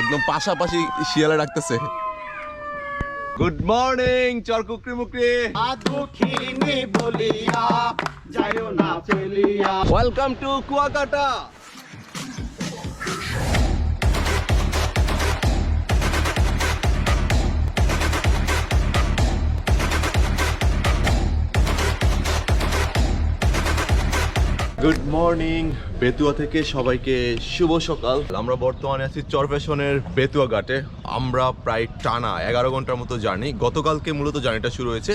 একদম পাশাপাশি শিয়ালে রাখতেছে গুড মর্নিং চরকুকরি মুকরি দুঃখিনী বলিয়া যায় না ফেলিয়া। Welcome to Kuakata. Good morning Betua থেকে সবাইকে শুভ সকাল। আমরা বর্তমানে আছি চরফেশনের বেতুয়া ঘাটে। আমরা প্রায় টানা এগারো ঘণ্টার মতো জার্নি। গতকালকে মূলত জার্নিটা শুরু হয়েছে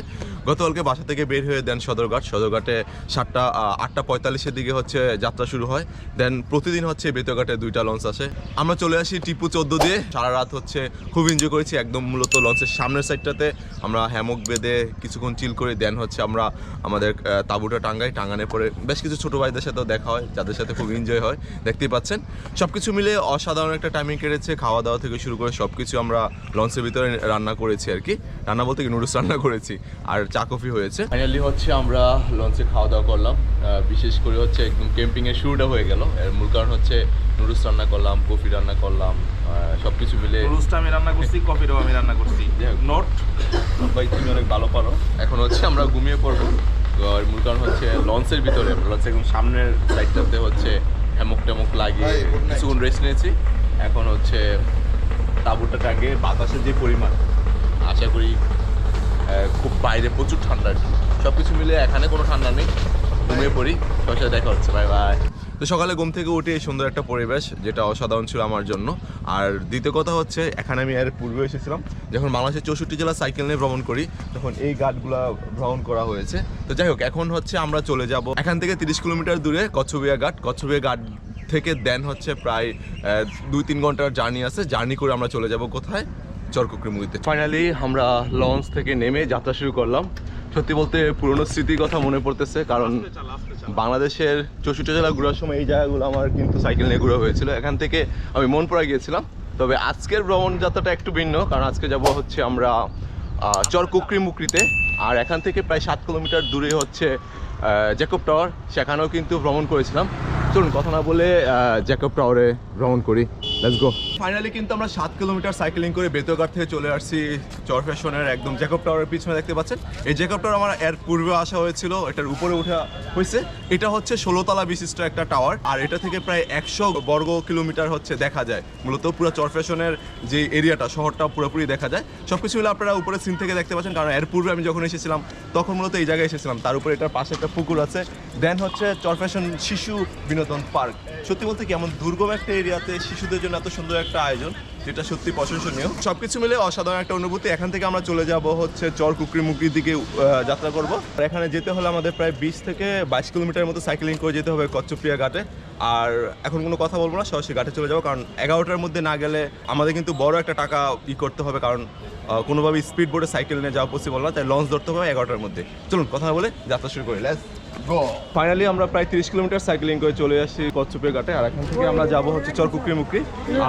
গতকালকে বাসা থেকে বের হয়ে দেন সদরঘাট। সদরঘাটে সাতটা আটটা পঁয়তাল্লিশের দিকে হচ্ছে যাত্রা শুরু হয়। দেন প্রতিদিন হচ্ছে বেতুয়া ঘাটে দুইটা লঞ্চ আসে। আমরা চলে আসি টিপু চোদ্দ দিয়ে। সারা রাত হচ্ছে খুব এনজয় করেছি। একদম মূলত লঞ্চের সামনের সাইডটাতে আমরা হ্যামক বেঁধে কিছুক্ষণ চিল করে দেন হচ্ছে আমরা আমাদের তাঁবুটা টাঙ্গাই। টাঙ্গানোর পরে বেশ কিছু ছোটো ভাইদের সাথেও দেখা হয়, যাদের সাথে খুব এনজয় হয়। দেখতেই পাচ্ছেন। সব কিছু মিলে অসাধারণ একটা টাইমিং কেটেছে। খাওয়া দাওয়া থেকে শুরু করে সব কিছু আমরা লঞ্চের ভিতরে রান্না করেছি আর কি। রান্না বলতে কি, নুডলস রান্না করেছি। আর চা কফি হয়েছে। ফাইনালি হচ্ছে আমরা লঞ্চে খাওয়া দাওয়া করলাম বিশেষ করে হচ্ছে একদম ক্যাম্পিংয়ের শুরুটা হয়ে গেল। এর মূল কারণ হচ্ছে নুডলস রান্না করলাম কফি রান্না করলাম সব কিছু মিলে রোস্ট আমি রান্না করছি কফিটাও আমি রান্না করছি। হোক। ভাই তুমি অনেক ভালো পারো। এখন হচ্ছে আমরা ঘুমিয়ে পড়ব। আর মূল কারণ হচ্ছে লঞ্চের ভিতরে লঞ্চ একদম সামনের সাইডটাতে হচ্ছে হ্যামক ট্যামক লাগিয়ে কিছুক্ষণ রেস্ট নিয়েছি। এখন হচ্ছে তাঁবুটা টাঙিয়ে বাতাসের যে পরিমাণ আশা করি খুব বাইরে প্রচুর ঠান্ডা সব কিছু মিলে এখানে কোনো ঠান্ডা নেই। ঘুমিয়ে পড়ি। সবার সাথে দেখা হচ্ছে। বাই বাই তো সকালে ঘুম থেকে উঠে এই সুন্দর একটা পরিবেশ, যেটা অসাধারণ ছিল আমার জন্য। আর দ্বিতীয় কথা হচ্ছে, এখানে আমি এর পূর্বে এসেছিলাম। যখন বাংলাদেশের চৌষট্টি জেলা সাইকেল নিয়ে ভ্রমণ করি, তখন এই ঘাটগুলা ভ্রমণ করা হয়েছে। তো যাই হোক, এখন হচ্ছে আমরা চলে যাব এখান থেকে তিরিশ কিলোমিটার দূরে কচ্ছবিয়া ঘাট। কচ্ছবিয়া ঘাট থেকে দেন হচ্ছে প্রায় দুই তিন ঘণ্টার জার্নি আছে। জার্নি করে আমরা চলে যাব কোথায়? চরকুকরি মুড়িতে ফাইনালি আমরা লঞ্চ থেকে নেমে যাত্রা শুরু করলাম। সত্যি বলতে পুরনো স্মৃতির কথা মনে পড়তেছে কারণ বাংলাদেশের চৌষট্টি জেলা ঘোরার সময় এই জায়গাগুলো আমার কিন্তু সাইকেল নিয়ে ঘোরা হয়েছিল। এখান থেকে আমি মন মনপুরা গিয়েছিলাম। তবে আজকের ভ্রমণ যাত্রাটা একটু ভিন্ন কারণ আজকে যাব হচ্ছে আমরা চরকুকরি মুকরিতে। আর এখান থেকে প্রায় সাত কিলোমিটার দূরে হচ্ছে জ্যাকব টাওয়ার সেখানেও কিন্তু ভ্রমণ করেছিলাম। চলুন, কথা না বলে জ্যাকব টাওয়ারে ভ্রমণ করি। লেটস গো ফাইনালি কিন্তু আমরা সাত কিলোমিটার সাইকেলিং করে বেতগার থেকে চলে আসছি চর ফ্যাশনের একদম জ্যাকব টাওয়ারের পিছনে দেখতে পাচ্ছেন। এই জ্যাকব টাওয়ার আমার এর পূর্বে আসা হয়েছিল, এটার উপরে ওঠা হয়েছে। এটা হচ্ছে ষোলোতলা বিশিষ্ট একটা টাওয়ার আর এটা থেকে প্রায় একশো বর্গ কিলোমিটার হচ্ছে দেখা যায়। মূলত পুরো চর ফ্যাশনের যে এরিয়াটা, শহরটা পুরোপুরি দেখা যায়। সব কিছু মিলে আপনারা উপরে সিন থেকে দেখতে পাচ্ছেন, কারণ এর পূর্বে আমি যখন এসেছিলাম, তখন মূলত এই জায়গায় এসেছিলাম। তার উপরে এটার পাশে একটা পুকুর আছে। দেন হচ্ছে চর ফ্যাশন শিশু বিনোদন পার্ক। সত্যি বলতে কি, এমন দুর্গম একটা এরিয়াতে শিশুদের জন্য এত সুন্দর একটা আয়োজন, যেটা সত্যি প্রশংসনীয়। সবকিছু মিলে অসাধারণ একটা অনুভূতি। এখান থেকে আমরা চলে যাব হচ্ছে চর কুকরি মুকরির দিকে যাত্রা করব। আর এখানে যেতে হলে আমাদের প্রায় বিশ থেকে বাইশ কিলোমিটার মতো সাইকেলিং করে যেতে হবে কচ্ছপ্রিয়া ঘাটে। আর এখন কোনো কথা বলব না, সরাসরি ঘাটে চলে যাব। কারণ এগারোটার মধ্যে না গেলে আমাদের কিন্তু বড় একটা টাকা ই করতে হবে। কারণ কোনোভাবে স্পিড বোর্ডে সাইকেল নিয়ে যাওয়া পসিবল না। তাই লঞ্চ ধরতে হবে এগারোটার মধ্যে। চলুন, কথা বলে যাত্রা শুরু করি। লেটস ফাইনালি আমরা প্রায় তিরিশ কিলোমিটার সাইকেলিং করে চলে আসি কচ্ছপের ঘাটে, আর এখান থেকে আমরা যাব হচ্ছে চরকুকরি মুকরি।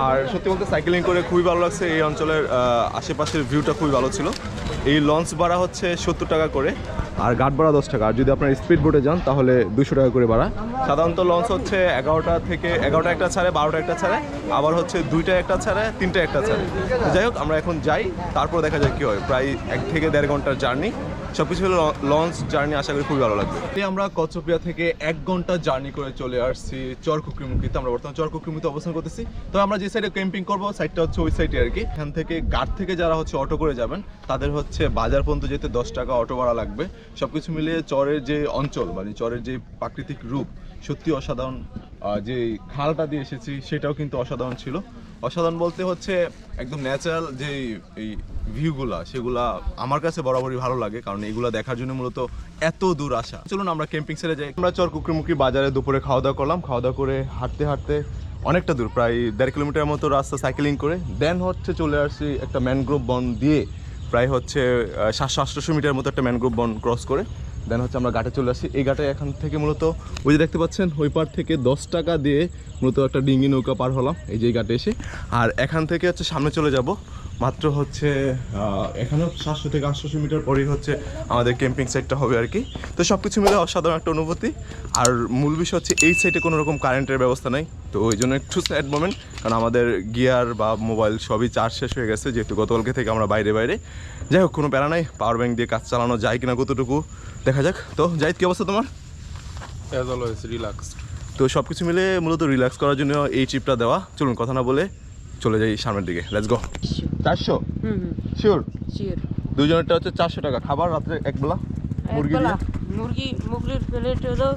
আর সত্যি বলতে সাইকেলিং করে খুবই ভালো লাগছে, এই অঞ্চলের আশেপাশের ভিউটা খুবই ভালো ছিল। এই লঞ্চ ভাড়া হচ্ছে সত্তর টাকা করে, আর ঘাট ভাড়া দশ টাকা। আর যদি আপনার স্পিড বোটে যান, তাহলে দুশো টাকা করে ভাড়া। সাধারণত লঞ্চ হচ্ছে এগারোটা থেকে, এগারোটা একটা ছাড়ে, বারোটা একটা ছাড়ে, আবার হচ্ছে দুইটা একটা ছাড়ে, তিনটা একটা ছাড়ে। যাই হোক, আমরা এখন যাই, তারপর দেখা যায় কি হয়। প্রায় এক থেকে দেড় ঘণ্টার জার্নি সবকিছু হলো লঞ্চ জার্নি আশা করি খুবই ভালো লাগবে। আমরা কচ্ছপিয়া থেকে এক ঘণ্টা জার্নি করে চলে আসছি চরকুকরিমুখিতে আমরা বর্তমানে চরকুকরিমুখিতে অবস্থান করতেছি। তো আমরা যে সাইডে ক্যাম্পিং করব সাইডটা হচ্ছে ওই সাইডে আর কি। এখান থেকে ঘাট থেকে যারা হচ্ছে অটো করে যাবেন, তাদের হচ্ছে বাজার পর্যন্ত যেতে দশ টাকা অটো ভাড়া লাগবে। সবকিছু মিলিয়ে চরের যে অঞ্চল মানে চরের যে প্রাকৃতিক রূপ সত্যি অসাধারণ যে খালটা দিয়ে এসেছি, সেটাও কিন্তু অসাধারণ ছিল। অসাধারণ বলতে হচ্ছে একদম ন্যাচারাল যে এই ভিউগুলা সেগুলা আমার কাছে বরাবরই ভালো লাগে, কারণ এগুলা দেখার জন্য মূলত এত দূর আসা। চলুন আমরা ক্যাম্পিং সেরে যাই। আমরা চর কুকরিমুখী বাজারে দুপুরে খাওয়া দাওয়া করলাম। খাওয়া দাওয়া করে হাঁটতে হাঁটতে অনেকটা দূর, প্রায় দেড় কিলোমিটার মতো রাস্তা সাইকেলিং করে দেন হচ্ছে চলে আসছি একটা ম্যানগ্রোভ বন দিয়ে, প্রায় হচ্ছে সাতশো আটশোশো মিটার মতো একটা ম্যানগ্রোভ বন ক্রস করে। দেন হচ্ছে আমরা ঘাটে চলে আসি। এই ঘাটে এখান থেকে মূলত ওই যে দেখতে পাচ্ছেন, ওই পার থেকে দশ টাকা দিয়ে মূলত একটা ডিঙ্গি নৌকা পার হলাম। এই যে ঘাটে এসে। আর এখান থেকে হচ্ছে সামনে চলে যাব। মাত্র হচ্ছে এখানেও সাতশো থেকে আটশোশো মিটার পরেই হচ্ছে আমাদের ক্যাম্পিং সাইটটা হবে আর কি। তো সব কিছু মিলে অসাধারণ একটা অনুভূতি। আর মূল বিষয় হচ্ছে এই সাইটে কোনো রকম কারেন্টের ব্যবস্থা নেই। তো ওই জন্য একটু স্যাড মোমেন্ট কারণ আমাদের গিয়ার বা মোবাইল সবই চার্জ শেষ হয়ে গেছে যেহেতু গতকালকে থেকে আমরা বাইরে বাইরে। যাই হোক কোনো প্যারা নাই পাওয়ার ব্যাঙ্ক দিয়ে কাজ চালানো যায় কিনা কতটুকু দেখা যাক। তো যাই কি অবস্থা তোমার? অ্যাজ অলওয়েজ রিল্যাক্সড তো সব কিছু মিলে মূলত রিল্যাক্স করার জন্য এই ট্রিপটা দেওয়া। চলুন কথা না বলে চলে যাই সামনের দিকে। লেটস গো চারশো? হুম হুম। শিওর শিওর দুজনেরটা হচ্ছে চারশো টাকা। খাবার রাত্রে একবেলা মুরগি মুরগি মুরগির প্লেট হলো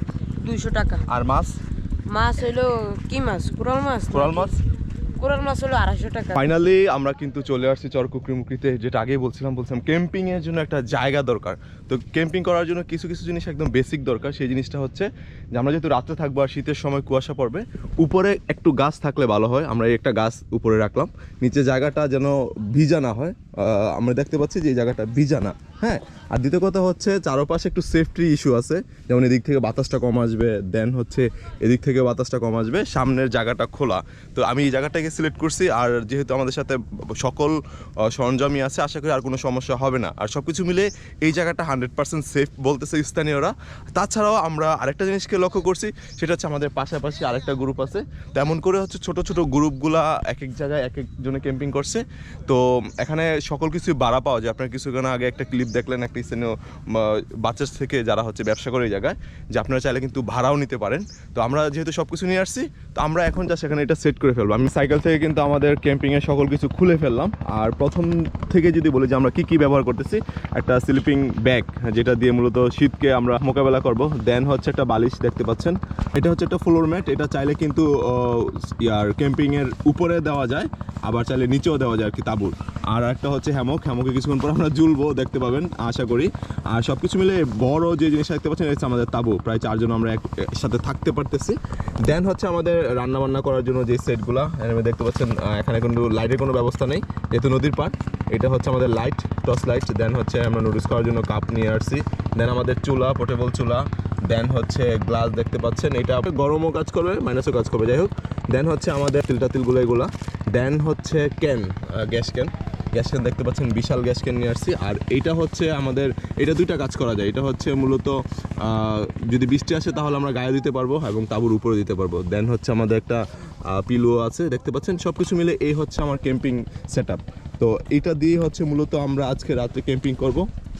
দুইশো টাকা। আর মাছ? মাছ হলো কি মাছ? কোরাল মাছ কোরাল মাছ? কোরাল মাছ হলো আড়াইশো টাকা। ফাইনালি আমরা কিন্তু চলে আসছি চরকুকরি মুকরিতে। যেটা আগেই বলছিলাম বলছিলাম ক্যাম্পিং এর জন্য একটা জায়গা দরকার। তো ক্যাম্পিং করার জন্য কিছু কিছু জিনিস একদম বেসিক দরকার। সেই জিনিসটা হচ্ছে যে আমরা যেহেতু রাত্রে থাকব আর শীতের সময় কুয়াশা পড়বে, উপরে একটু গাছ থাকলে ভালো হয়। আমরা এই একটা গাছ উপরে রাখলাম। নিচে জায়গাটা যেন ভিজা না হয়। আমরা দেখতে পাচ্ছি যে এই জায়গাটা ভিজা না। হ্যাঁ? আর দ্বিতীয় কথা হচ্ছে চারপাশে একটু সেফটি ইস্যু আছে। যেমন এদিক থেকে বাতাসটা কম আসবে দেন হচ্ছে এদিক থেকে বাতাসটা কম আসবে, সামনের জায়গাটা খোলা। তো আমি এই জায়গাটাকে সিলেক্ট করছি। আর যেহেতু আমাদের সাথে সকল সরঞ্জামই আছে, আশা করি আর কোনো সমস্যা হবে না। আর সব কিছু মিলে এই জায়গাটা পার্সেন্ট সেফ বলতেছে স্থানীয়রা। তাছাড়াও আমরা আরেকটা জিনিসকে লক্ষ্য করছি, সেটা হচ্ছে আমাদের পাশাপাশি আরেকটা গ্রুপ আছে। তেমন করে হচ্ছে ছোট ছোট গ্রুপগুলা এক এক জায়গায় এক একজনে ক্যাম্পিং করছে। তো এখানে সকল কিছু বাড়া পাওয়া যায়। আপনার কিছুক্ষণ আগে একটা ক্লিপ দেখলেন, একটা স্থানীয় বাচ্চা থেকে যারা হচ্ছে ব্যবসা করে এই জায়গায়, যে আপনারা চাইলে কিন্তু ভাড়াও নিতে পারেন। তো আমরা যেহেতু সব কিছু নিয়ে আসছি, তো আমরা এখন যা সেখানে এটা সেট করে ফেলব। আমি সাইকেল থেকে কিন্তু আমাদের ক্যাম্পিংয়ের সকল কিছু খুলে ফেললাম। আর প্রথম থেকে যদি বলি যে আমরা কী কী ব্যবহার করতেছি, একটা স্লিপিং ব্যাগ যেটা দিয়ে মূলত শীতকে আমরা মোকাবেলা করব। দেন হচ্ছে একটা বালিশ, দেখতে পাচ্ছেন। এটা হচ্ছে একটা ফ্লোর ম্যাট এটা চাইলে কিন্তু ইয়ার ক্যাম্পিংয়ের উপরে দেওয়া যায়, আবার চাইলে নিচেও দেওয়া যায় আর কি, তাঁবুর। আর একটা হচ্ছে হ্যামক হ্যামকে কিছুক্ষণ পর আমরা ঝুলবো, দেখতে পাবেন, আশা করি। আর সব কিছু মিলে বড় যে জিনিসটা দেখতে পাচ্ছেন, এটা আমাদের তাঁবু। প্রায় চারজন আমরা একসাথে থাকতে পারতেছি। দেন হচ্ছে আমাদের রান্না বান্না করার জন্য যে সেটগুলো দেখতে পাচ্ছেন এখানে কিন্তু লাইটের কোনো ব্যবস্থা নেই, যেহেতু নদীর পাড়। এটা হচ্ছে আমাদের লাইট টর্চ লাইট দেন হচ্ছে আমরা নুডলস খাওয়ার জন্য কাপ নিয়ে আসছি। দেন আমাদের চুলা পোর্টেবল চুলা দেন হচ্ছে গ্লাস দেখতে পাচ্ছেন। এটা গরমও কাজ করবে মাইনাসও কাজ করবে। যাই হোক দেন হচ্ছে আমাদের তিলটা তিলগুলো এগুলা। দেন হচ্ছে can gas can gas can দেখতে পাচ্ছেন, বিশাল গ্যাস ক্যান নিয়ে আসছি। আর এইটা হচ্ছে আমাদের, এটা দুইটা কাজ করা যায়। এটা হচ্ছে মূলত যদি বৃষ্টি আসে তাহলে আমরা গায়ে দিতে পারব এবং তাঁবুর উপরে দিতে পারব। দেন হচ্ছে আমাদের একটা পিলো আছে, দেখতে পাচ্ছেন। সব কিছু মিলে এই হচ্ছে আমার ক্যাম্পিং সেট তো এটা দিয়ে হচ্ছে মূলত আমরা আজকে রাত্রে ক্যাম্পিং করব।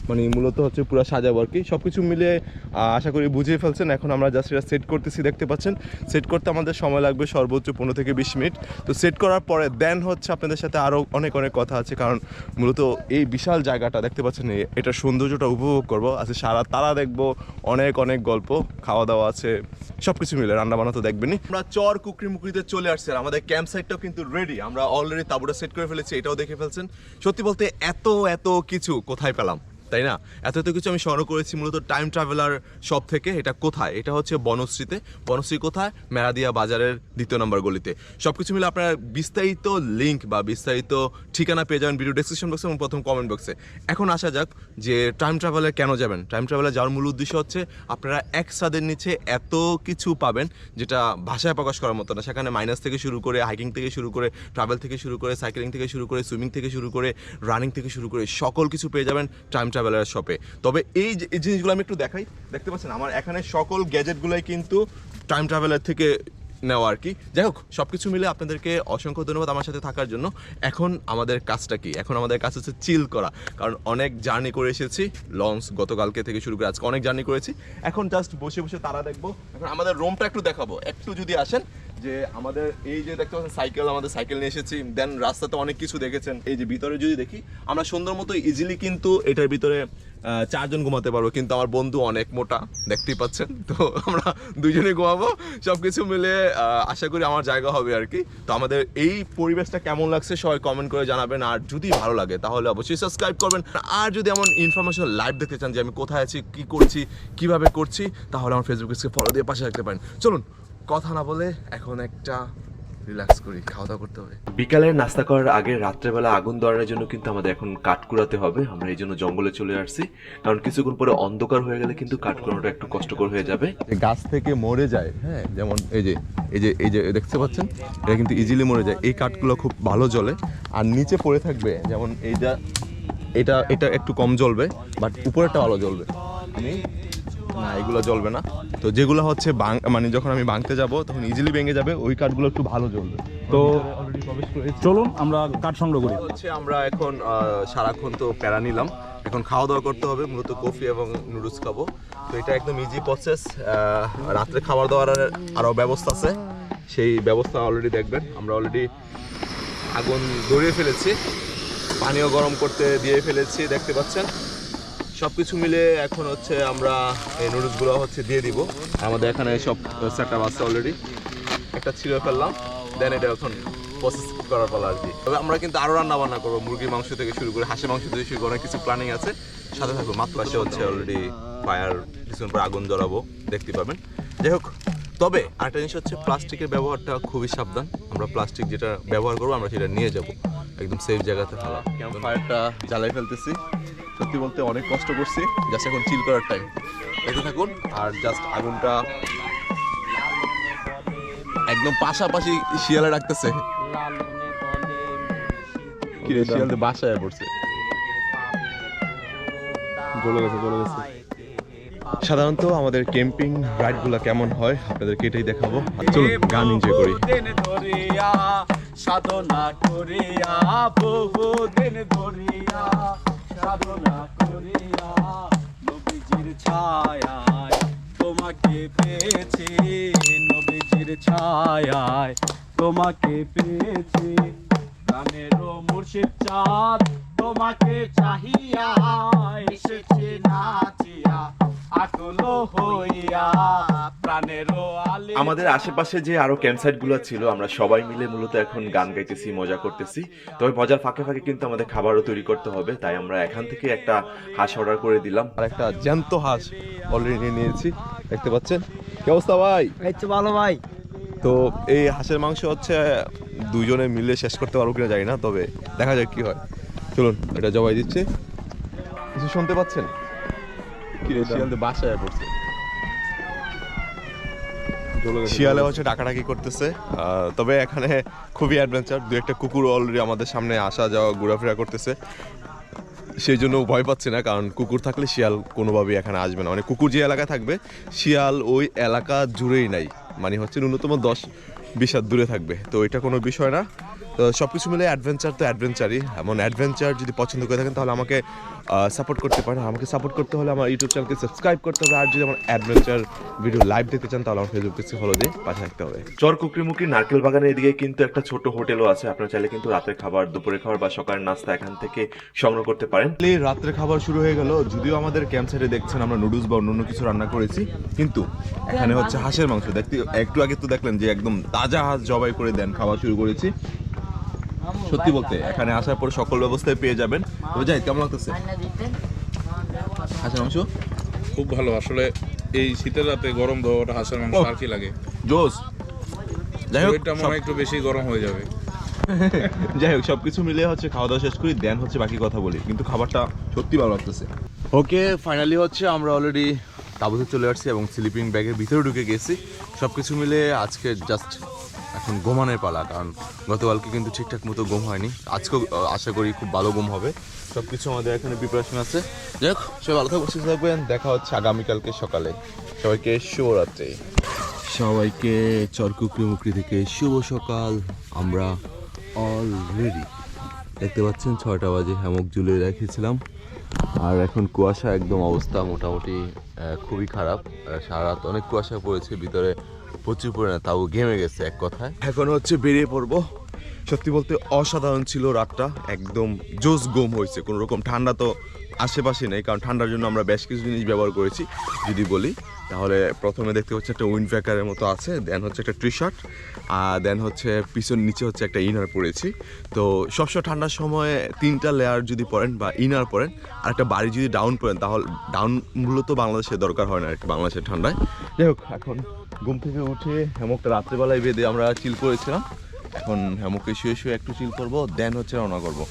মানে মূলত হচ্ছে পুরো সাজাবো আর কি। সব কিছু মিলে আশা করি বুঝিয়ে ফেলছেন। এখন আমরা জাস্ট এটা সেট করতেছি, দেখতে পাচ্ছেন? সেট করতে আমাদের সময় লাগবে সর্বোচ্চ পনেরো থেকে বিশ মিনিট। তো সেট করার পরে দেন হচ্ছে আপনাদের সাথে আরও অনেক অনেক কথা আছে। কারণ মূলত এই বিশাল জায়গাটা, দেখতে পাচ্ছেন এ- এটার সৌন্দর্যটা উপভোগ করব। আজকে সারা তারা দেখব, অনেক অনেক গল্প খাওয়া দাওয়া আছে সব কিছু মিলে রান্না বান্না তো দেখবেনই। আমরা চর কুকরি মুকরিতে চলে আসছি আর আমাদের ক্যাম্প সাইটটাও কিন্তু রেডি আমরা অলরেডি তাবুটা সেট করে ফেলেছি, এটাও দেখে ফেলছেন। সত্যি বলতে এত এত কিছু কোথায় পেলাম? তাই না? এত এত কিছু আমি স্মরণ করেছি মূলত টাইম ট্রাভেলার শপ থেকে। এটা কোথায়? এটা হচ্ছে বনশ্রীতে। বনশ্রী কোথায়? মেরাদিয়া বাজারের দ্বিতীয় নম্বর গলিতে। সব কিছু মিলে আপনারা বিস্তারিত লিঙ্ক বা বিস্তারিত ঠিকানা পেয়ে যাবেন ভিডিও ডেসক্রিপশন বক্সে এবং প্রথম কমেন্ট বক্সে এখন আসা যাক যে টাইম ট্রাভেলে কেন যাবেন। টাইম ট্রাভেলে যাওয়ার মূল উদ্দেশ্য হচ্ছে আপনারা এক ছাদের নিচে এত কিছু পাবেন যেটা ভাষায় প্রকাশ করার মতো না। সেখানে মাইনাস থেকে শুরু করে হাইকিং থেকে শুরু করে ট্রাভেল থেকে শুরু করে সাইকেলিং থেকে শুরু করে সুইমিং থেকে শুরু করে রানিং থেকে শুরু করে সকল কিছু পেয়ে যাবেন টাইম ট্রাভেলার শপে তবে এই জিনিসগুলো আমি একটু দেখাই। দেখতে পাচ্ছেন, আমার এখানে সকল গ্যাজেটগুলোই কিন্তু টাইম ট্রাভেলার থেকে নেওয়া আর কি। যাই হোক সব কিছু মিলে আপনাদেরকে অসংখ্য ধন্যবাদ আমার সাথে থাকার জন্য। এখন আমাদের কাজটা কি? এখন আমাদের কাজ হচ্ছে চিল করা। কারণ অনেক জার্নি করে এসেছি। লঞ্চ গতকালকে থেকে শুরু করে, আজকে অনেক জার্নি করেছি। এখন জাস্ট বসে বসে তারা দেখব। এখন আমাদের রুমটা একটু দেখাবো। একটু যদি আসেন, যে আমাদের এই যে দেখতে পাচ্ছেন সাইকেল আমাদের সাইকেল নিয়ে এসেছি। দেন রাস্তাতে অনেক কিছু দেখেছেন। এই যে ভিতরে যদি দেখি, আমরা সুন্দর মতো ইজিলি কিন্তু এটার ভিতরে চারজন ঘুমাতে পারব। কিন্তু আমার বন্ধু অনেক মোটা, দেখতেই পাচ্ছেন। তো আমরা দুজনে ঘুমাবো। সব কিছু মিলে আশা করি আমার জায়গা হবে আর কি। তো আমাদের এই পরিবেশটা কেমন লাগছে সবাই কমেন্ট করে জানাবেন। আর যদি ভালো লাগে, তাহলে অবশ্যই সাবস্ক্রাইব করবেন। আর যদি এমন ইনফরমেশন লাইভ দেখতে চান যে আমি কোথায় আছি, কি করছি, কীভাবে করছি, তাহলে আমার ফেসবুক ফলো দিয়ে পাশে রাখতে পারেন। চলুন, কথা না বলে এখন একটা রিল্যাক্স করি খাওয়া দাওয়া করতে হবে। বিকালের নাস্তা করার আগে রাত্রেবেলা আগুন ধরানোর জন্য কিন্তু আমাদের এখন কাঠ কুড়াতে হবে। আমরা এই জন্য জঙ্গলে চলে আসছি। কারণ কিছুক্ষণ পরে অন্ধকার হয়ে গেলে কিন্তু কাঠ কুড়ানোটা একটু কষ্টকর হয়ে যাবে। যে গাছ থেকে মরে যায় হ্যাঁ যেমন এই যে এই যে এই যে দেখতে পাচ্ছেন? এটা কিন্তু ইজিলি মরে যায়। এই কাঠগুলো খুব ভালো জ্বলে। আর নিচে পড়ে থাকবে যেমন এইটা এটা এটা একটু কম জ্বলবে বাট উপরেরটা ভালো জ্বলবে। আমি না এগুলো জ্বলবে না। তো যেগুলো হচ্ছে মানে যখন আমি ভাঙতে যাব তখন ইজিলি ভেঙে যাবে ওই কাঠগুলো একটু ভালো জ্বলবে। তো চলুন আমরা কাঠ সংগ্রহ করি। হচ্ছে আমরা এখন সারাক্ষণ তো প্যারা নিলাম। এখন খাওয়া দাওয়া করতে হবে মূলত কফি এবং নুডলস খাব। তো এটা একদম ইজি প্রসেস রাত্রে খাবার দাওয়ার আরও ব্যবস্থা আছে। সেই ব্যবস্থা অলরেডি দেখবেন। আমরা অলরেডি আগুন ধরিয়ে ফেলেছি পানীয় গরম করতে দিয়ে ফেলেছি দেখতে পাচ্ছেন। সব কিছু মিলে এখন হচ্ছে আমরা এই নুডলসগুলো হচ্ছে দিয়ে দিব। আমাদের এখানে সব সেট আছে অলরেডি একটা ছিঁড়ে ফেললাম দেন এটা এখন প্রসেস করার পালা আর কি। তবে আমরা কিন্তু আরও রান্না বান্না করব, মুরগির মাংস থেকে শুরু করে, হাঁসের মাংস থেকে শুরু করে অনেক কিছু প্ল্যানিং আছে। সাথে থাকব, মাত্র হচ্ছে অলরেডি ফায়ার কিছুক্ষণ পর আগুন জ্বলাবো, দেখতে পাবেন। যাই হোক, তবে আরেকটা জিনিস হচ্ছে প্লাস্টিকের ব্যবহারটা খুবই সাবধান। আমরা প্লাস্টিক যেটা ব্যবহার করব, আমরা সেটা নিয়ে যাব। একদম সেফ জায়গাতে ফেলা ফায়ারটা জ্বালাই ফেলতেছি। সত্যি বলতে অনেক কষ্ট করছি। জাস্ট এখন চিল করার টাইম দেখতে থাকুন আর জাস্ট আগুনটা একদম পাশাপাশি শিয়ালে রাখতেছে। শিয়ালদের বাসায় পড়ছে। চলে গেছে চলে গেছে। সাধারণত আমাদের ক্যাম্পিং রাইডগুলো কেমন হয় আপনাদেরকে এটাই দেখাবো। চলুন গান এনজয় করি। ধরিয়া সাধনা করিয়া বহুদিন ধরিয়া। সাধনা করিয়া নবীজির ছায়ায়। তোমাকে পেয়েছি, নবীজির ছায়ায়। তোমাকে পেয়েছি গানেরও মুর্শিদ চাঁদ তোমাকে চাহিয়া, এসেছে নাচিয়া, আকুল হইয়া। আমাদের আশেপাশে যে আরও ক্যাম্পগুলো ছিল আমরা সবাই মিলে মূলত এখন গান গাইতেছি মজা করতেছি। তবে মজার ফাঁকে ফাঁকে কিন্তু আমাদের খাবারও তৈরি করতে হবে তাই আমরা এখান থেকে একটা হাঁস অর্ডার করে দিলাম। আর একটা জ্যান্ত হাঁস অলরেডি নিয়ে নিয়েছি দেখতে পাচ্ছেন? কি অবস্থা ভাই? এই ভালো ভাই। তো এই হাঁসের মাংস হচ্ছে দুজনে মিলে শেষ করতে পারব কিনা জানি না তবে দেখা যাক কি হয়। চলুন এটা জবাই দিচ্ছে। কিছু শুনতে পাচ্ছেন? কি বাসায় পড়ছে। শিয়ালে হচ্ছে ডাকাডাকি করতেছে। তবে এখানে খুবই অ্যাডভেঞ্চার দু একটা কুকুর অলরেডি আমাদের সামনে আসা যাওয়া ঘোরাফেরা করতেছে। সেই জন্য ভয় পাচ্ছি না কারণ কুকুর থাকলে শিয়াল কোনোভাবেই এখানে আসবে না। মানে কুকুর যে এলাকায় থাকবে শিয়াল ওই এলাকা জুড়েই নাই। মানে হচ্ছে ন্যূনতম দশ বিশ হাত দূরে থাকবে। তো এটা কোনো বিষয় না। তো সব কিছু মিলে অ্যাডভেঞ্চার তো অ্যাডভেঞ্চারই এমন অ্যাডভেঞ্চার যদি পছন্দ করে থাকেন তাহলে আমাকে সাপোর্ট করতে পারেন। আমাকে সাপোর্ট করতে হলে আমার ইউটিউব চ্যানেলকে সাবস্ক্রাইব করতে হবে। আর যদি আমার অ্যাডভেঞ্চার ভিডিও লাইভ দেখতে চান তাহলে আমার ফেসবুক পেজকে ফলো দিয়ে পাশে থাকতে হবে। চর কুকরিমুখী নারকেল বাগানের এদিকে কিন্তু একটা ছোট হোটেলও আছে। আপনারা চাইলে কিন্তু রাতের খাবার দুপুরের খাবার বা সকালের নাস্তা এখান থেকে সংগ্রহ করতে পারেন। রাত্রে খাবার শুরু হয়ে গেল যদিও আমাদের ক্যাম্প সাইডে দেখছেন আমরা নুডলস বা অন্য কিছু রান্না করেছি কিন্তু এখানে হচ্ছে হাঁসের মাংস। দেখতে একটু আগে তো দেখলেন যে একদম তাজা হাঁস জবাই করে দেন খাওয়া শুরু করেছি। সত্যি বলতে এখানে আসার পর সকল ব্যবস্থায় পেয়ে যাবেন। তবে যাই কেমন লাগতেছে? হাঁসের মাংস? খুব ভালো আসলে এই শীতের রাতে গরম দেওয়াটা হাঁসের মাংস আর কি লাগে। জোস। যাই হোক শরীরটা মনে একটু বেশি গরম হয়ে যাবে। যাই হোক সবকিছু মিলে হচ্ছে খাওয়া দাওয়া শেষ করি দেন হচ্ছে বাকি কথা বলি। কিন্তু খাবারটা সত্যি ভালো লাগতেছে। ওকে ফাইনালি হচ্ছে আমরা অলরেডি তাবুতে চলে আসছি এবং স্লিপিং ব্যাগের ভিতরে ঢুকে গেছি। সব কিছু মিলে আজকে জাস্ট এখন ঘুমানোর পালা, কারণ গতকালকে কিন্তু ঠিকঠাক মতো ঘুম হয়নি। আজকেও আশা করি খুব ভালো ঘুম হবে। সব কিছু আমাদের এখানে প্রিপারেশন আছে। যাই হোক সবাই ভালো থাকবেন, সুস্থ থাকবেন। দেখা হচ্ছে আগামীকালকে সকালে। সবাইকে শুভরাত্রি। সবাইকে চরকুকরি মুকরি থেকে শুভ সকাল। আমরা অলরেডি দেখতে পাচ্ছেন ছয়টা বাজে, হ্যামক ঝুলিয়ে রেখেছিলাম। আর এখন কুয়াশা একদম অবস্থা মোটামুটি খুবই খারাপ। সারা রাত অনেক কুয়াশা পড়েছে, ভিতরে প্রচুর পরিমাণে তাও ঘেমে গেছে এক কথায়। এখন হচ্ছে বেরিয়ে পড়ব। সত্যি বলতে অসাধারণ ছিল রাতটা, একদম জোস গম হয়েছে, কোনো রকম ঠান্ডা তো আশেপাশে নেই, কারণ ঠান্ডার জন্য আমরা বেশ কিছু জিনিস ব্যবহার করেছি, যদি বলি। তাহলে প্রথমে দেখতে হচ্ছে একটা উইন্ড প্যাকারের মতো আছে দেন হচ্ছে একটা টি শার্ট আর দেন হচ্ছে পিছন নিচে হচ্ছে একটা ইনার পরেছি। তো সবসময় ঠান্ডার সময় তিনটা লেয়ার যদি পরেন বা ইনার পরেন, আর একটা বাড়ি যদি ডাউন পরেন, তাহলে ডাউন মূলত বাংলাদেশে দরকার হয় না আর কি, বাংলাদেশের ঠান্ডায়। যাই হোক, এখন ঘুম থেকে উঠে হেমকটা রাত্রেবেলায় বেঁধে আমরা চিল করেছিলাম। এখন হেমকে শুয়ে শুয়ে একটু চিল করব দেন হচ্ছে রওনা করব।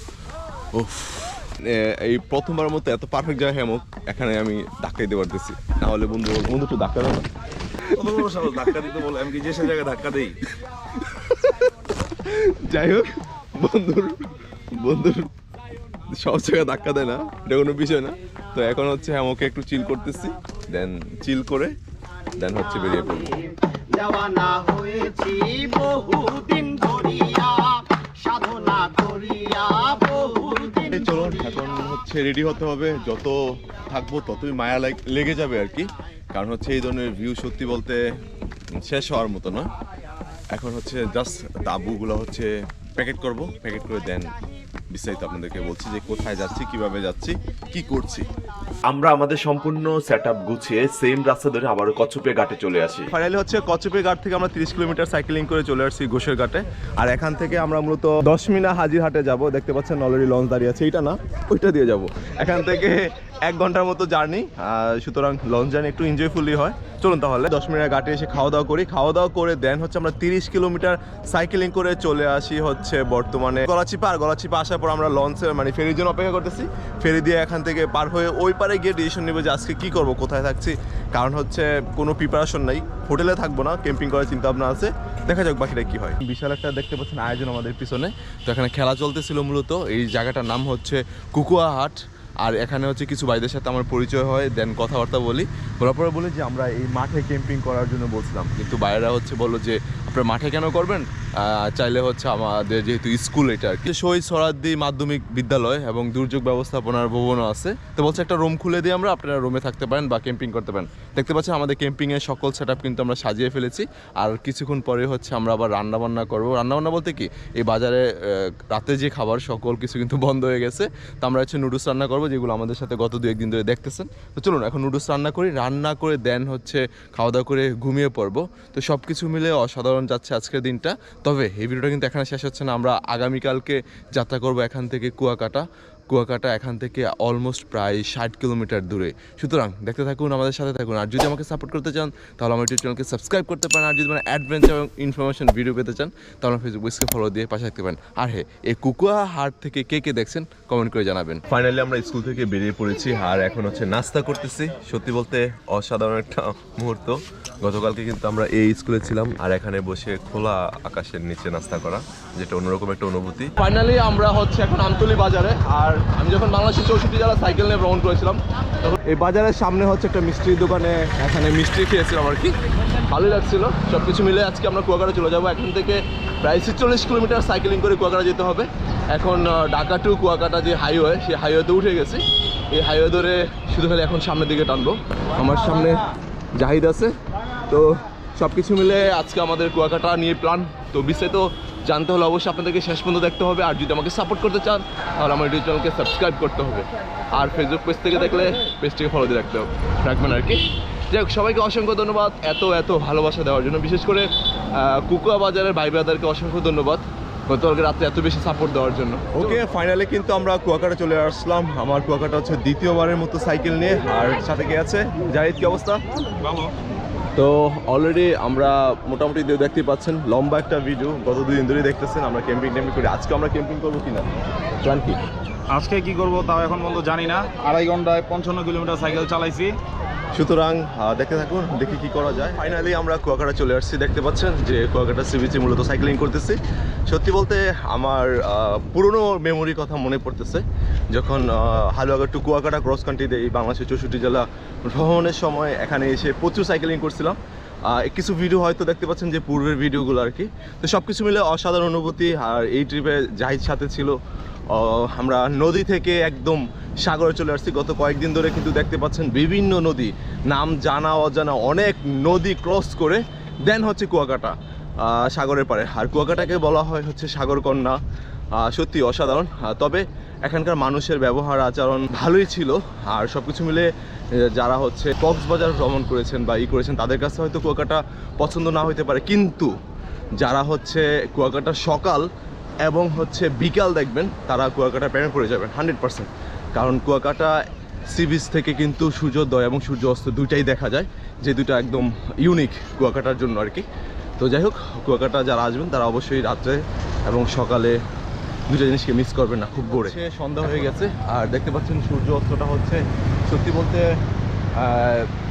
এ- এই প্রথমবার মতো এত পারফেক্ট জায়গা হেমক, এখানে আমি ধাক্কা দিতে পারতেছি। না হলে বন্ধু বন্ধু একটু ধাক্কা দাও ধাক্কা দিতে বলে আমি কি যে সে জায়গায় ধাক্কা দেই যাই হোক, বন্ধুর বন্ধুর সব জায়গায় ধাক্কা দেয় না, এটা কোনো বিষয় না। তো এখন হচ্ছে আমাকে একটু চিল করতেছি দেন চিল করে দেন হচ্ছে বেরিয়ে পড়ব দেওয়ানা হয়েছি বহুদিন ধরিয়া সাধনা করিয়া বহুদিন চলুন এখন হচ্ছে রেডি হতে হবে। যত থাকব ততই মায়া লেগে যাবে আর কি। কারণ হচ্ছে এই ধরনের ভিউ সত্যি বলতে শেষ হওয়ার মতো না এখন হচ্ছে জাস্ট তাবুগুলো হচ্ছে প্যাকেট করব প্যাকেট করে দেন। বিস্তারিত আপনাদেরকে বলছি যে কোথায় যাচ্ছি কীভাবে যাচ্ছি কি করছি। আমরা আমাদের সম্পূর্ণ সেট আপ গুছিয়ে সেম রাস্তা ধরে আবারও কচ্ছপে ঘাটে চলে আসি। ফাইনালি হচ্ছে কচুপে ঘাট থেকে আমরা তিরিশ কিলোমিটার সাইকেলিং করে চলে আসছি ঘোষের ঘাটে। আর এখান থেকে আমরা মূলত দশ মিনা হাজিরহাটে যাব। দেখতে পাচ্ছেন অলরেডি লঞ্চ দাঁড়িয়ে আছে। এইটা না ওইটা দিয়ে যাব। এখান থেকে এক ঘণ্টার মতো জার্নি সুতরাং লঞ্চ জার্নি একটু এনজয়ফুলি হয়। চলুন তাহলে দশ মিনিট ঘাটে এসে খাওয়া দাওয়া করি। খাওয়া দাওয়া করে দেন হচ্ছে আমরা তিরিশ কিলোমিটার সাইকেলিং করে চলে আসি হচ্ছে বর্তমানে গলাচিপা আর গলাচিপা আসার পর আমরা লঞ্চের মানে ফেরির জন্য অপেক্ষা করতেছি। ফেরি দিয়ে এখান থেকে পার হয়ে ওই পারে গিয়ে ডিসিশন নেব যে আজকে কী করব, কোথায় থাকছি। কারণ হচ্ছে কোনো প্রিপারেশন নাই, হোটেলে থাকব না ক্যাম্পিং করার চিন্তা ভাবনা আছে। দেখা যাক বাকিটা কী হয়। বিশাল একটা দেখতে পাচ্ছেন আয়োজন আমাদের পিছনে। তো এখানে খেলা চলতেছিল মূলত। এই জায়গাটার নাম হচ্ছে কুকুয়া হাট আর এখানে হচ্ছে কিছু ভাইদের সাথে আমার পরিচয় হয় দেন কথাবার্তা বলি। বলার পরে বলি যে আমরা এই মাঠে ক্যাম্পিং করার জন্য বলছিলাম। কিন্তু বাইরেরা হচ্ছে বলল যে, আপনারা মাঠে কেন করবেন? চাইলে হচ্ছে আমাদের যেহেতু স্কুল এটা আর কি। শহীদ সরাদ্দি মাধ্যমিক বিদ্যালয় এবং দুর্যোগ ব্যবস্থাপনার ভবনও আছে। তো বলছে, একটা রুম খুলে দিয়ে আমরা আপনারা রুমে থাকতে পারেন বা ক্যাম্পিং করতে পারেন। দেখতে পাচ্ছেন আমাদের ক্যাম্পিংয়ের সকল সেট কিন্তু আমরা সাজিয়ে ফেলেছি। আর কিছুক্ষণ পরে হচ্ছে আমরা আবার রান্না বান্না করব। রান্না বান্না বলতে কি, এই বাজারে রাতে যে খাবার, সকল কিছু কিন্তু বন্ধ হয়ে গেছে। তো আমরা হচ্ছে নুডলস রান্না করব। যেগুলো আমাদের সাথে গত দু একদিন ধরে দেখতেছেন। তো চলুন, এখন নুডলস রান্না করি। রান্না করে দেন হচ্ছে খাওয়া দাওয়া করে ঘুমিয়ে পড়ব। তো সব কিছু মিলে অসাধারণ যাচ্ছে আজকের দিনটা। তবে এই ভিডিওটা কিন্তু এখানে শেষ হচ্ছে না। আমরা আগামীকালকে যাত্রা করব এখান থেকে কুয়াকাটা। কুয়াকাটা এখান থেকে অলমোস্ট প্রায় ষাট কিলোমিটার দূরে। সুতরাং দেখতে থাকুন আমাদের সাথে থাকুন। আর যদি আমাকে সাপোর্ট করতে চান তাহলে আমার ইউটিউব চ্যানেলকে সাবস্ক্রাইব করতে পারেন। আর যদি মানে অ্যাডভেঞ্চার এবং ইনফরমেশন ভিডিও পেতে চান তাহলে ফেসবুক পেজকে ফলো দিয়ে পাশে থাকতে পারেন। আর হ্যাঁ এই কুকুয়া হাট থেকে কে কে দেখছেন কমেন্ট করে জানাবেন। ফাইনালি আমরা স্কুল থেকে বেরিয়ে পড়েছি আর এখন হচ্ছে নাস্তা করতেছি। সত্যি বলতে অসাধারণ একটা মুহূর্ত। গতকালকে কিন্তু আমরা এই স্কুলে ছিলাম আর এখানে বসে খোলা আকাশের নিচে নাস্তা করা যেটা অন্যরকম একটা অনুভূতি। ফাইনালি আমরা হচ্ছে এখন আমতলি বাজারে আর আমি যখন বাংলাদেশের চৌষট্টি জেলা সাইকেল নিয়ে ভ্রমণ করেছিলাম, তখন এই বাজারের সামনে হচ্ছে একটা মিষ্টির দোকানে এখানে মিষ্টি খেয়েছিলাম আর কি। ভালোই লাগছিল। সব কিছু মিলে আজকে আমরা কুয়াকাটা চলে যাব। এখান থেকে প্রায় ছেচল্লিশ কিলোমিটার সাইকেলিং করে কুয়াকাটা যেতে হবে। এখন ঢাকা টু কুয়াকাটা যে হাইওয়ে সেই হাইওয়েতে উঠে গেছি। এই হাইওয়ে ধরে শুধু খালি এখন সামনের দিকে টানবো। আমার সামনে জাহিদ আছে। তো সব কিছু মিলে আজকে আমাদের কুয়াকাটা নিয়ে প্ল্যান তো বিস্তারিত জানতে হলে অবশ্যই আপনাদেরকে শেষ পর্যন্ত দেখতে হবে। আর যদি আমাকে সাপোর্ট করতে চান তাহলে আমার ইউটিউব চ্যানেলকে সাবস্ক্রাইব করতে হবে। আর ফেসবুক পেজ থেকে দেখলে পেজটিকে ফলো দিয়ে রাখতে হবে। রাখবেন আর কি। যাই হোক সবাইকে অসংখ্য ধন্যবাদ এত এত ভালোবাসা দেওয়ার জন্য। বিশেষ করে কুকুয়া বাজারের ভাই ব্রাদারকে অসংখ্য ধন্যবাদ। গতকালকে রাত্রে এত বেশি সাপোর্ট দেওয়ার জন্য। ওকে ফাইনালি কিন্তু আমরা কুয়াকাটা চলে আসলাম। আমার কুয়াকাটা হচ্ছে দ্বিতীয়বারের মতো সাইকেল নিয়ে। আর সাথে কে আছে? জাহিদ কি অবস্থা? ভালো। তো অলরেডি আমরা মোটামুটি দেখতে পাচ্ছেন, লম্বা একটা ভিডিও গত দুদিন ধরেই দেখতেছেন আমরা ক্যাম্পিং ট্যাম্পিং করি। আজকে আমরা ক্যাম্পিং করব কিনা? প্ল্যান কি আজকে কি করব তাও এখন পর্যন্ত জানি না। আড়াই ঘন্টায় পঞ্চান্ন কিলোমিটার সাইকেল চালাইছি। সুতরাং দেখতে থাকুন, দেখি কি করা যায়। ফাইনালি আমরা কুয়াকাটা চলে আসছি, দেখতে পাচ্ছেন যে কুয়াকাটা সিবিচি মূলত সাইক্লিং করতেছি। সত্যি বলতে, আমার পুরনো মেমোরির কথা মনে পড়তেছে, যখন হালুয়াগার টু কুয়াকাটা ক্রস কান্ট্রিতে এই বাংলাদেশের চৌষট্টি জেলা ভ্রমণের সময় এখানে এসে প্রচুর সাইক্লিং করছিলাম। কিছু ভিডিও হয়তো দেখতে পাচ্ছেন যে পূর্বের ভিডিওগুলো আর কি। তো সব কিছু মিলে অসাধারণ অনুভূতি, আর এই ট্রিপে জাহিদ সাথে ছিল। আমরা নদী থেকে একদম সাগরে চলে আসছি। গত কয়েকদিন ধরে কিন্তু দেখতে পাচ্ছেন বিভিন্ন নদী, নাম জানা অজানা অনেক নদী ক্রস করে দেন হচ্ছে কুয়াকাটা সাগরের পারে আর কুয়াকাটাকে বলা হয় হচ্ছে সাগরকন্যা। সত্যি অসাধারণ। তবে এখানকার মানুষের ব্যবহার, আচরণ ভালোই ছিল। আর সব কিছু মিলে যারা হচ্ছে কক্সবাজার ভ্রমণ করেছেন বা ই করেছেন, তাদের কাছে হয়তো কুয়াকাটা পছন্দ না হতে পারে। কিন্তু যারা হচ্ছে কুয়াকাটা সকাল এবং হচ্ছে বিকাল দেখবেন, তারা কুয়াকাটা প্রেমে পড়ে যাবেন, হান্ড্রেড পার্সেন্ট। কারণ কুয়াকাটা সি বিচ থেকে কিন্তু সূর্যোদয় এবং সূর্য অস্ত দুইটাই দেখা যায়, যে দুটো একদম ইউনিক কুয়াকাটার জন্য আর কি তো যাই হোক, কুয়াকাটা যারা আসবেন, তারা অবশ্যই রাত্রে এবং সকালে দুটো জিনিসকে মিস করবেন না, খুব গড়ে। সন্ধ্যা হয়ে গেছে, আর দেখতে পাচ্ছেন সূর্য অস্তটা হচ্ছে, সত্যি বলতে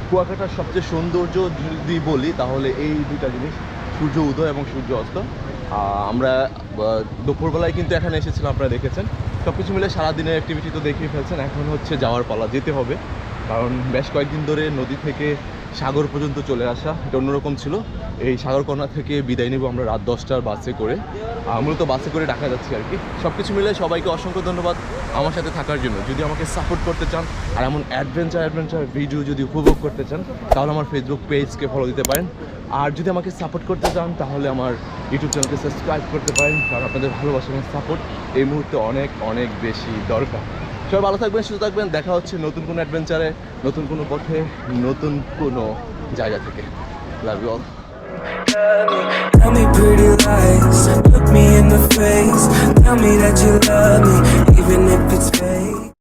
কুয়াকাটার সবচেয়ে সৌন্দর্য যদি বলি, তাহলে এই দুইটা জিনিস, সূর্য উদয় এবং সূর্য অস্ত। আমরা দুপুরবেলায় কিন্তু এখানে এসেছিলাম, আপনারা দেখেছেন। সব কিছু মিলে সারাদিনের অ্যাক্টিভিটি তো দেখিয়ে ফেলছেন, এখন হচ্ছে যাওয়ার পালা, যেতে হবে। কারণ বেশ কয়েকদিন ধরে নদী থেকে সাগর পর্যন্ত চলে আসা, এটা অন্যরকম ছিল। এই সাগরকন্যা থেকে বিদায় নেব আমরা রাত দশটার বাসে করে। মূলত বাসে করে ঢাকা যাচ্ছি আর কি। সব কিছু মিলে সবাইকে অসংখ্য ধন্যবাদ আমার সাথে থাকার জন্য। যদি আমাকে সাপোর্ট করতে চান আর এমন অ্যাডভেঞ্চার অ্যাডভেঞ্চার ভিডিও যদি উপভোগ করতে চান, তাহলে আমার ফেসবুক পেজকে ফলো দিতে পারেন। আর যদি আমাকে সাপোর্ট করতে চান, তাহলে আমার ইউটিউব চ্যানেলকে সাবস্ক্রাইব করতে পারেন। কারণ আপনাদের ভালোবাসা এবং সাপোর্ট এই মুহূর্তে অনেক অনেক বেশি দরকার। সবাই ভালো থাকবেন সুস্থ থাকবেন দেখা হচ্ছে নতুন কোনো অ্যাডভেঞ্চারে নতুন কোনো পথে নতুন কোনো জায়গা থেকে love you all Tell me pretty lies, look me in the face. Tell me that you love me, even if it's fake.